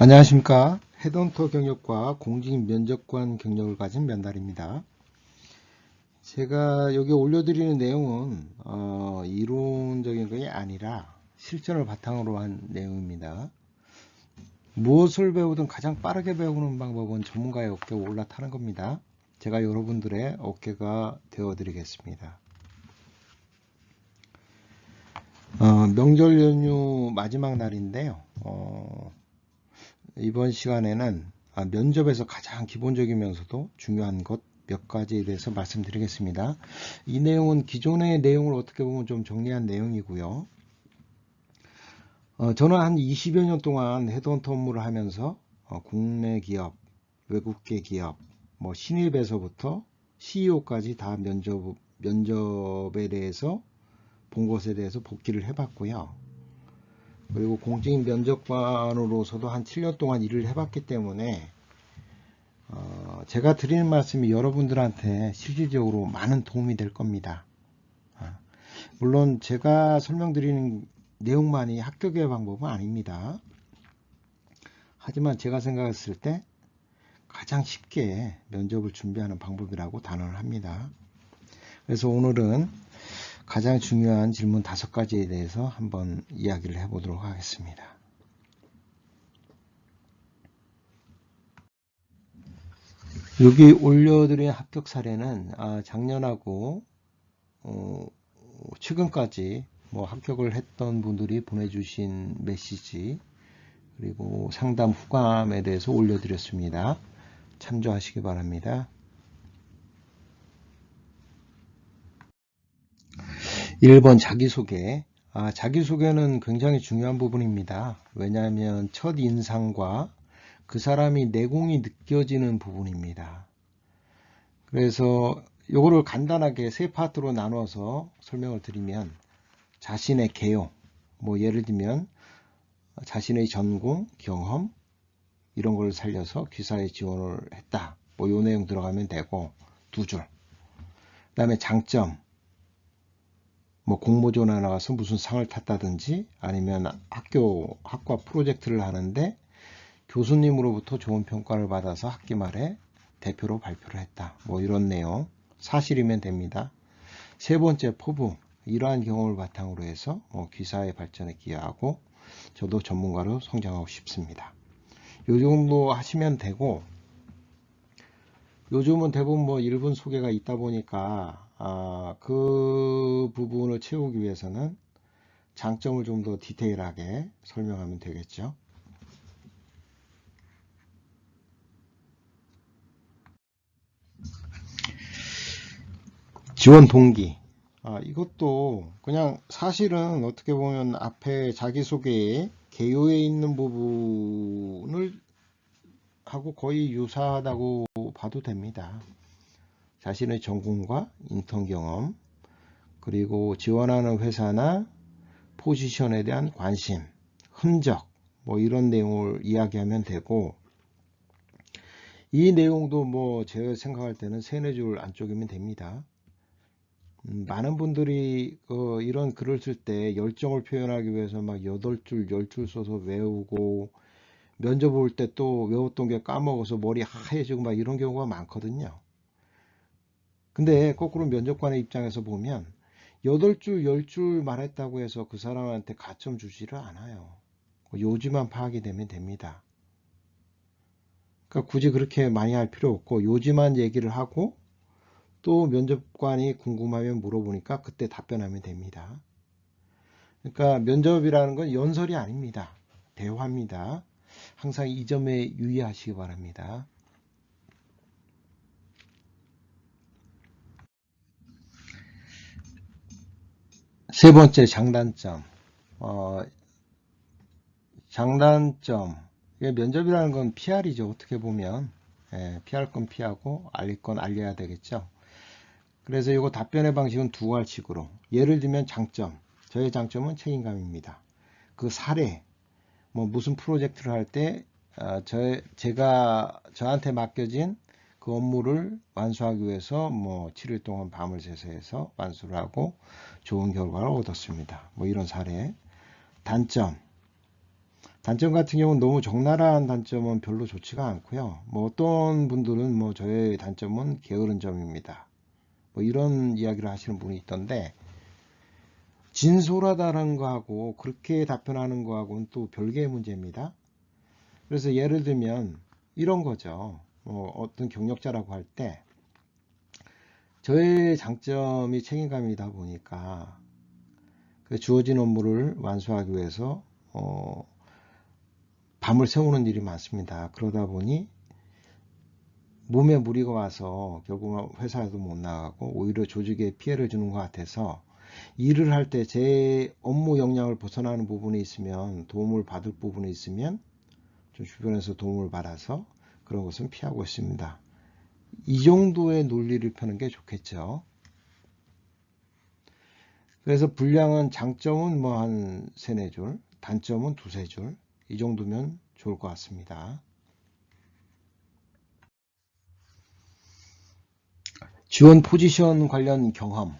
안녕하십니까. 헤드헌터 경력과 공직 면접관 경력을 가진 면달입니다. 제가 여기 올려드리는 내용은 어, 이론적인 것이 아니라 실전을 바탕으로 한 내용입니다. 무엇을 배우든 가장 빠르게 배우는 방법은 전문가의 어깨에 올라타는 겁니다. 제가 여러분들의 어깨가 되어 드리겠습니다. 어, 명절 연휴 마지막 날인데요. 어, 이번 시간에는 아, 면접에서 가장 기본적이면서도 중요한 것 몇 가지에 대해서 말씀드리겠습니다. 이 내용은 기존의 내용을 어떻게 보면 좀 정리한 내용이고요. 어, 저는 한 20여 년 동안 헤드헌터 업무를 하면서 어, 국내 기업, 외국계 기업, 뭐 신입에서부터 CEO까지 다 면접, 면접에 대해서 본 것에 대해서 복귀를 해봤고요. 그리고 공직 면접관으로서도 한 7년 동안 일을 해봤기 때문에 어, 제가 드리는 말씀이 여러분들한테 실질적으로 많은 도움이 될 겁니다. 아, 물론 제가 설명드리는 내용만이 합격의 방법은 아닙니다. 하지만 제가 생각했을 때 가장 쉽게 면접을 준비하는 방법이라고 단언을 합니다. 그래서 오늘은 가장 중요한 질문 다섯 가지에 대해서 한번 이야기를 해보도록 하겠습니다. 여기 올려드린 합격 사례는 아, 작년하고 어, 최근까지 뭐 합격을 했던 분들이 보내주신 메시지 그리고 상담 후감에 대해서 올려드렸습니다. 참조하시기 바랍니다. 1번 자기소개. 아, 자기소개는 굉장히 중요한 부분입니다. 왜냐하면 첫 인상과 그 사람이 내공이 느껴지는 부분입니다. 그래서 요거를 간단하게 세 파트로 나눠서 설명을 드리면 자신의 개요, 뭐 예를 들면 자신의 전공, 경험 이런 걸 살려서 귀사에 지원을 했다. 뭐 요 내용 들어가면 되고 두 줄. 그 다음에 장점, 뭐 공모전에 나가서 무슨 상을 탔다든지 아니면 학교 학과 프로젝트를 하는데 교수님으로부터 좋은 평가를 받아서 학기 말에 대표로 발표를 했다. 뭐 이런 내용 사실이면 됩니다. 세 번째 포부 이러한 경험을 바탕으로 해서 뭐 기사의 발전에 기여하고 저도 전문가로 성장하고 싶습니다. 요 정도 하시면 되고 요즘은 대부분 뭐 1분 소개가 있다 보니까 아, 그 부분을 채우기 위해서는 장점을 좀 더 디테일하게 설명하면 되겠죠. 지원 동기. 아, 이것도 그냥 사실은 어떻게 보면 앞에 자기소개에 개요에 있는 부분을 하고 거의 유사하다고 봐도 됩니다. 자신의 전공과 인턴 경험, 그리고 지원하는 회사나 포지션에 대한 관심, 흔적, 뭐 이런 내용을 이야기하면 되고, 이 내용도 뭐 제가 생각할 때는 세네 줄 안쪽이면 됩니다. 음, 많은 분들이 어, 이런 글을 쓸 때 열정을 표현하기 위해서 막 8줄, 10줄 써서 외우고 면접 볼 때 또 외웠던 게 까먹어서 머리 하얘지고 막 이런 경우가 많거든요. 근데 거꾸로 면접관의 입장에서 보면 8줄, 10줄 말했다고 해서 그 사람한테 가점 주지를 않아요. 요지만 파악이 되면 됩니다. 그러니까 굳이 그렇게 많이 할 필요 없고 요지만 얘기를 하고 또 면접관이 궁금하면 물어보니까 그때 답변하면 됩니다. 그러니까 면접이라는 건 연설이 아닙니다. 대화입니다. 항상 이 점에 유의하시기 바랍니다. 세 번째 장단점. 어, 장단점. 면접이라는 건 PR이죠. 어떻게 보면. 예, 피할 건 피하고 알릴 건 알려야 되겠죠. 그래서 이거 답변의 방식은 두 가지식으로. 예를 들면 장점. 저의 장점은 책임감입니다. 그 사례. 뭐 무슨 프로젝트를 할때 어, 저, 제가 저한테 맡겨진 그 업무를 완수하기 위해서 뭐 7일 동안 밤을 새서 해서 완수를 하고 좋은 결과를 얻었습니다. 뭐 이런 사례. 단점. 단점 같은 경우는 너무 적나라한 단점은 별로 좋지가 않고요. 뭐 어떤 분들은 뭐 저의 단점은 게으른 점입니다. 뭐 이런 이야기를 하시는 분이 있던데 진솔하다는 거하고 그렇게 답변하는 거하고는 또 별개의 문제입니다. 그래서 예를 들면 이런 거죠. 뭐 어떤 경력자라고 할 때 저의 장점이 책임감이다 보니까 그 주어진 업무를 완수하기 위해서 어 밤을 새우는 일이 많습니다. 그러다 보니 몸에 무리가 와서 결국 회사에도 못 나가고 오히려 조직에 피해를 주는 것 같아서 일을 할 때 제 업무 역량을 벗어나는 부분이 있으면 도움을 받을 부분이 있으면 좀 주변에서 도움을 받아서 그런 것은 피하고 있습니다. 이 정도의 논리를 펴는 게 좋겠죠. 그래서 분량은 장점은 뭐 한 세네 줄, 단점은 두세 줄, 이 정도면 좋을 것 같습니다. 지원 포지션 관련 경험.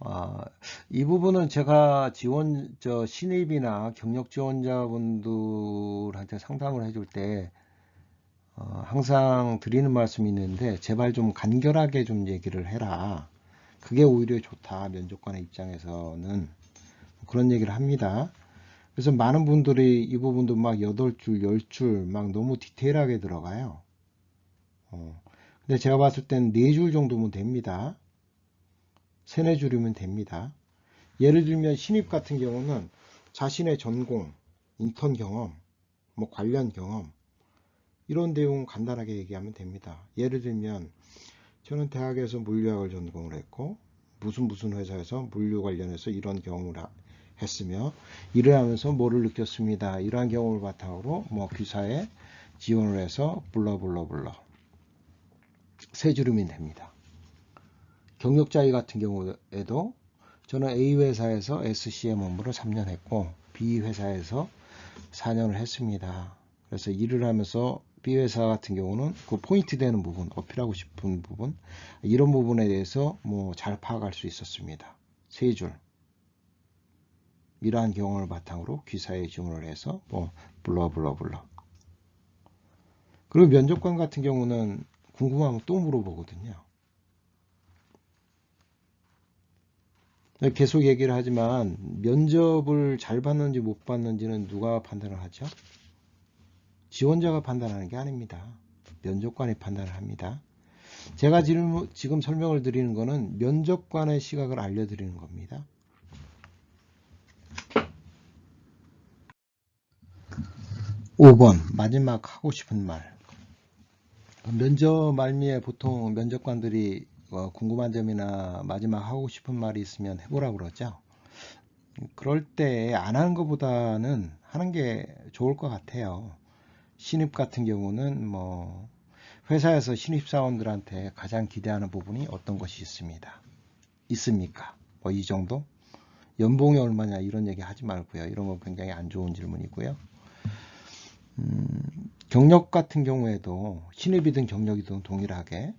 아, 이 부분은 제가 지원, 저, 신입이나 경력 지원자분들한테 상담을 해줄 때, 어, 항상 드리는 말씀이 있는데, 제발 좀 간결하게 좀 얘기를 해라. 그게 오히려 좋다. 면접관의 입장에서는. 그런 얘기를 합니다. 그래서 많은 분들이 이 부분도 막 8줄, 10줄 막 너무 디테일하게 들어가요. 어. 근데 제가 봤을 땐 4줄 정도면 됩니다. 3, 4줄이면 됩니다. 예를 들면 신입 같은 경우는 자신의 전공, 인턴 경험, 뭐 관련 경험 이런 내용 간단하게 얘기하면 됩니다. 예를 들면 저는 대학에서 물리학을 전공을 했고 무슨 무슨 회사에서 물류 관련해서 이런 경험을 했으며 일을 하면서 뭐를 느꼈습니다. 이러한 경험을 바탕으로 뭐 귀사에 지원을 해서 불러불러불러 세 줄이면 됩니다. 경력자위 같은 경우에도 저는 A 회사에서 SCM 업무를 3년 했고 B 회사에서 4년을 했습니다. 그래서 일을 하면서 B 회사 같은 경우는 그 포인트 되는 부분, 어필하고 싶은 부분 이런 부분에 대해서 뭐 잘 파악할 수 있었습니다. 세 줄. 이러한 경험을 바탕으로 귀사에 지원을 해서 뭐 불러 불러 불러 그리고 면접관 같은 경우는 궁금하면 또 물어보거든요. 계속 얘기를 하지만 면접을 잘 받는지 못 받는지는 누가 판단을 하죠? 지원자가 판단하는 게 아닙니다. 면접관이 판단을 합니다. 제가 지금, 지금 설명을 드리는 것은 면접관의 시각을 알려드리는 겁니다. 5번 마지막 하고 싶은 말 면접 말미에 보통 면접관들이 어, 궁금한 점이나 마지막 하고 싶은 말이 있으면 해보라 그러죠 그럴 때 안 하는 것보다는 하는 게 좋을 것 같아요 신입 같은 경우는 뭐 회사에서 신입사원들한테 가장 기대하는 부분이 어떤 것이 있습니다? 있습니까? 뭐 이 정도? 연봉이 얼마냐 이런 얘기 하지 말고요. 이런 건 굉장히 안 좋은 질문이고요. 음, 경력 같은 경우에도 신입이든 경력이든 동일하게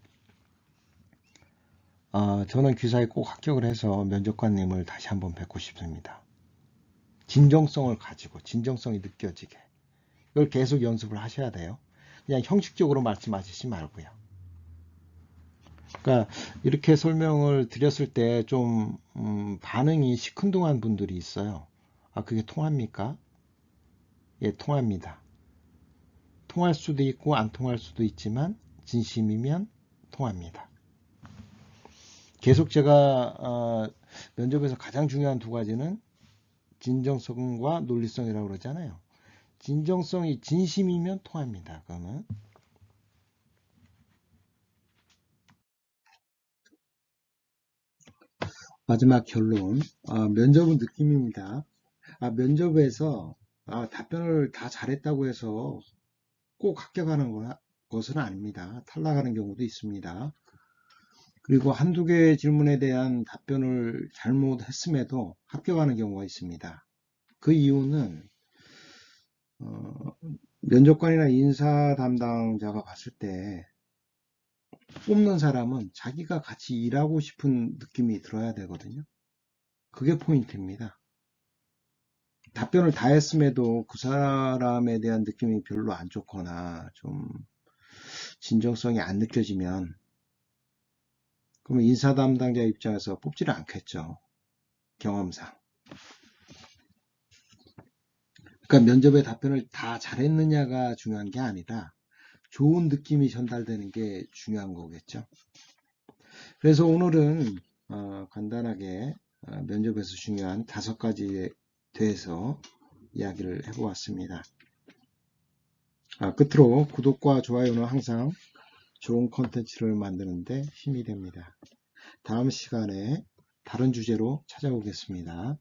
아, 저는 귀사에 꼭 합격을 해서 면접관님을 다시 한번 뵙고 싶습니다. 진정성을 가지고 진정성이 느껴지게 이걸 계속 연습을 하셔야 돼요. 그냥 형식적으로 말씀하시지 말고요. 그러니까 이렇게 설명을 드렸을 때좀 음, 반응이 시큰둥한 분들이 있어요. 아 그게 통합니까? 예 통합니다. 통할 수도 있고 안 통할 수도 있지만 진심이면 통합니다. 계속 제가 어, 면접에서 가장 중요한 두 가지는 진정성과 논리성이라고 그러잖아요. 진정성이 진심이면 통합니다. 그거는 마지막 결론 아, 면접은 느낌입니다. 아, 면접에서 아, 답변을 다 잘했다고 해서 꼭 합격하는 것은 아닙니다. 탈락하는 경우도 있습니다. 그리고 한두 개의 질문에 대한 답변을 잘못했음에도 합격하는 경우가 있습니다. 그 이유는 어, 면접관이나 인사 담당자가 봤을 때 뽑는 사람은 자기가 같이 일하고 싶은 느낌이 들어야 되거든요. 그게 포인트입니다. 답변을 다 했음에도 그 사람에 대한 느낌이 별로 안 좋거나 좀 진정성이 안 느껴지면 그러면 인사 담당자 입장에서 뽑지를 않겠죠. 경험상. 그러니까 면접의 답변을 다 잘했느냐가 중요한 게 아니라 좋은 느낌이 전달되는 게 중요한 거겠죠. 그래서 오늘은 어, 간단하게 어, 면접에서 중요한 다섯 가지에 대해서 이야기를 해보았습니다. 아, 끝으로 구독과 좋아요는 항상 좋은 컨텐츠를 만드는데 힘이 됩니다. 다음 시간에 다른 주제로 찾아오겠습니다.